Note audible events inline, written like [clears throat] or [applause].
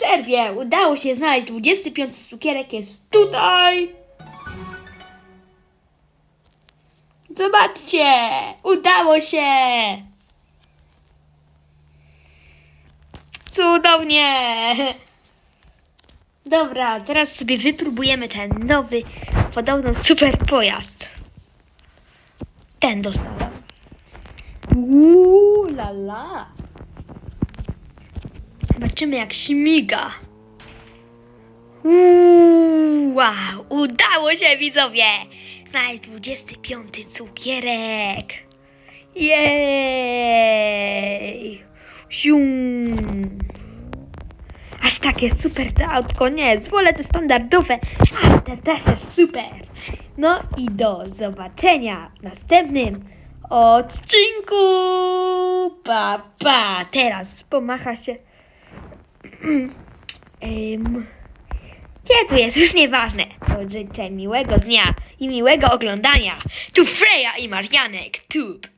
przerwie udało się znaleźć 25 cukierek jest tutaj. Zobaczcie, udało się. Cudownie. Dobra, teraz sobie wypróbujemy ten nowy, podobno super pojazd. Ten dostałem. Uuu, la la. Zobaczymy jak śmiga. Uuu, wow, udało się widzowie! Znaleźć 25 cukierek. Jej! Zium. Aż takie super to autko nie jest. Wolę te standardowe, ale te też jest super. No i do zobaczenia w następnym odcinku. Pa, pa. Teraz pomacha się. [clears throat] Em, Gdzie tu jest? Już nieważne. To życzę miłego dnia i miłego oglądania. Tu Freja i Marianek. Tube.